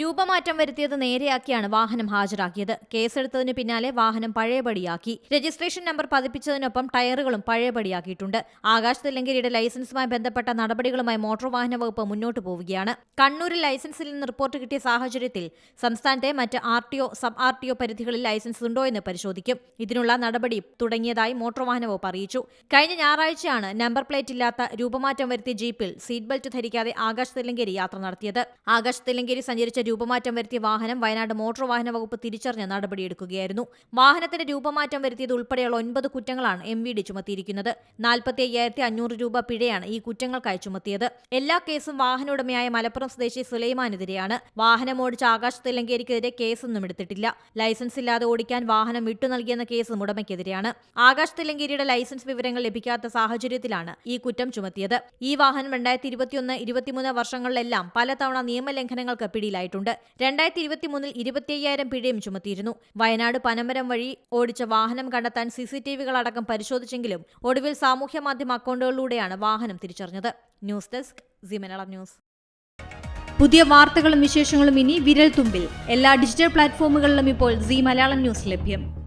രൂപമാറ്റം വരുത്തിയത് നേരെയാക്കിയാണ് വാഹനം ഹാജരാക്കിയത്. കേസെടുത്തതിന് പിന്നാലെ വാഹനം പഴയപടിയാക്കി. രജിസ്ട്രേഷൻ നമ്പർ പതിപ്പിച്ചതിനൊപ്പം ടയറുകളും പഴയപടിയാക്കിയിട്ടുണ്ട്. ആകാശ് തെല്ലങ്കരിയുടെ ലൈസൻസുമായി ബന്ധപ്പെട്ട നടപടികളുമായി മോട്ടോർ വാഹന വകുപ്പ് മുന്നോട്ട് പോവുകയാണ്. കണ്ണൂരിൽ ലൈസൻസിൽ നിന്ന് റിപ്പോർട്ട് കിട്ടിയ സാഹചര്യത്തിൽ സംസ്ഥാനത്തെ മറ്റ് R T O sub R T O പരിധികളിൽ licence ഉണ്ടോ എന്ന് പരിശോധിക്കും. ഇതിനുള്ള നടപടി തുടങ്ങിയതായി മോട്ടോർ വാഹന വകുപ്പ് അറിയിച്ചു. കഴിഞ്ഞ ഞായറാഴ്ചയാണ് നമ്പർ പ്ലേറ്റ് ഇല്ലാത്ത രൂപമാറ്റം വരുത്തിയ ജീപ്പിൽ സീറ്റ് ബെൽറ്റ് ധരിക്കാതെ ആകാശ് തെല്ലങ്കേരി യാത്ര നടത്തിയത്. ആകാശ് തെല്ലങ്കേരി സഞ്ചരിച്ച രൂപമാറ്റം വരുത്തിയ വാഹനം വയനാട് മോട്ടോർ വാഹന വകുപ്പ് തിരിച്ചറിഞ്ഞ് നടപടിയെടുക്കുകയായിരുന്നു. വാഹനത്തിന്റെ രൂപമാറ്റം വരുത്തിയത് ഉൾപ്പെടെയുള്ള ഒൻപത് കുറ്റങ്ങളാണ് എം വി ഡി ചുമത്തിയിരിക്കുന്നത്. നാൽപ്പത്തി അയ്യായിരത്തി അഞ്ഞൂറ് രൂപ പിഴയാണ് ഈ കുറ്റങ്ങൾക്കായി ചുമത്തിയത്. എല്ലാ കേസും വാഹന ഉടമയായ മലപ്പുറം സ്വദേശി സുലൈമാനെതിരെയാണ്. വാഹനം ഓടിച്ച ആകാശ് തില്ലങ്കേരിക്കെതിരെ കേസൊന്നും എടുത്തിട്ടില്ല. ലൈസൻസ് ഇല്ലാതെ ഓടിക്കാൻ വാഹനം വിട്ടു നൽകിയെന്ന കേസും ഉടമയ്ക്കെതിരെയാണ്. ആകാശ് തില്ലങ്കേരിയുടെ ലൈസൻസ് വിവരങ്ങൾ ലഭിക്കാത്ത സാഹചര്യത്തിലാണ് ഈ കുറ്റം ചുമത്തിയത്. ഈ വാഹനം രണ്ടായിരത്തി ഇരുപത്തിയൊന്ന് ഇരുപത്തിമൂന്ന് വർഷങ്ങളിലെല്ലാം പലതവണ നിയമലംഘനങ്ങൾക്ക് പിടിയിലായിട്ടുണ്ട്. രണ്ടായിരത്തി ഇരുപത്തി മൂന്നിൽ ഇരുപത്തിയ്യായിരം പിഴയും ചുമത്തിയിരുന്നു. വയനാട് പനമരം വഴി ഓടിച്ച വാഹനം കണ്ടെത്താൻ സി സി ടി വികളടക്കം പരിശോധിച്ചെങ്കിലും ഒടുവിൽ സാമൂഹ്യ മാധ്യമ അക്കൗണ്ടുകളിലൂടെയാണ് വാഹനം തിരിച്ചറിഞ്ഞത്. News desk C news. പുതിയ വാർത്തകളും വിശേഷങ്ങളും ഇനി വിരൽ തുമ്പിൽ എല്ലാ ഡിജിറ്റൽ പ്ലാറ്റ്ഫോമുകളിലും ഇപ്പോൾ സി മലയാളം ന്യൂസ് ലഭ്യം.